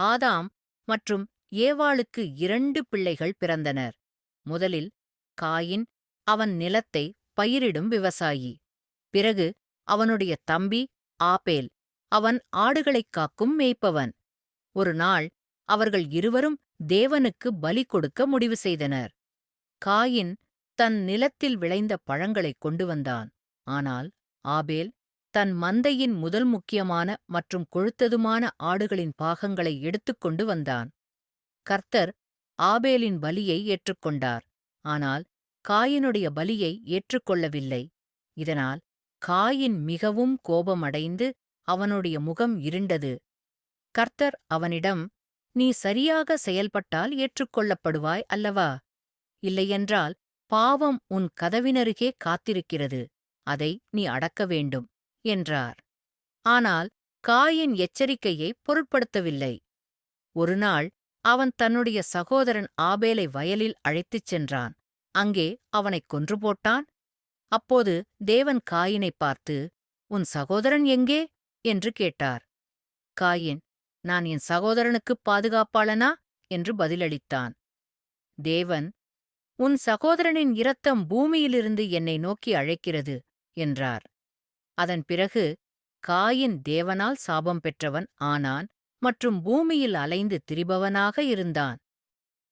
ஆதாம் மற்றும் ஏவாளுக்கு இரண்டு பிள்ளைகள் பிறந்தனர். முதலில் காயின் அவன் நிலத்தை பயிரிடும் விவசாயி. பிறகு அவனுடைய தம்பி ஆபேல் அவன் ஆடுகளைக் காக்கும் மேய்ப்பவன். ஒரு நாள் அவர்கள் இருவரும் தேவனுக்கு பலி கொடுக்க முடிவு செய்தனர். காயின் தன் நிலத்தில் விளைந்த பழங்களைக் கொண்டு வந்தான். ஆனால் ஆபேல் தன் மந்தையின் முதல் முக்கியமான மற்றும் கொழுத்ததுமான ஆடுகளின் பாகங்களை எடுத்துக்கொண்டு வந்தான். கர்த்தர் ஆபேலின் பலியை ஏற்றுக்கொண்டார். ஆனால் காயினுடைய பலியை ஏற்றுக்கொள்ளவில்லை. இதனால் காயின் மிகவும் கோபமடைந்து அவனுடைய முகம் இருண்டது. கர்த்தர் அவனிடம் நீ சரியாக செயல்பட்டால் ஏற்றுக்கொள்ளப்படுவாய் அல்லவா? இல்லையென்றால் பாவம் உன் கதவினருகே காத்திருக்கிறது. அதை நீ அடக்க வேண்டும். என்றார். ஆனால் காயின் எச்சரிக்கையை பொருட்படுத்தவில்லை. ஒருநாள் அவன் தன்னுடைய சகோதரன் ஆபேலை வயலில் அழைத்துச் சென்றான். அங்கே அவனைக் கொன்று போட்டான். அப்போது தேவன் காயினைப் பார்த்து உன் சகோதரன் எங்கே? என்று கேட்டார். காயின் நான் என் சகோதரனுக்குப் பாதுகாப்பாளனா? என்று பதிலளித்தான். தேவன் உன் சகோதரனின் இரத்தம் பூமியிலிருந்து என்னை நோக்கி அழைக்கிறது என்றார். அதன் பிறகு காயின் தேவனால் சாபம் பெற்றவன் ஆனான் மற்றும் பூமியில் அலைந்து திரிபவனாக இருந்தான்.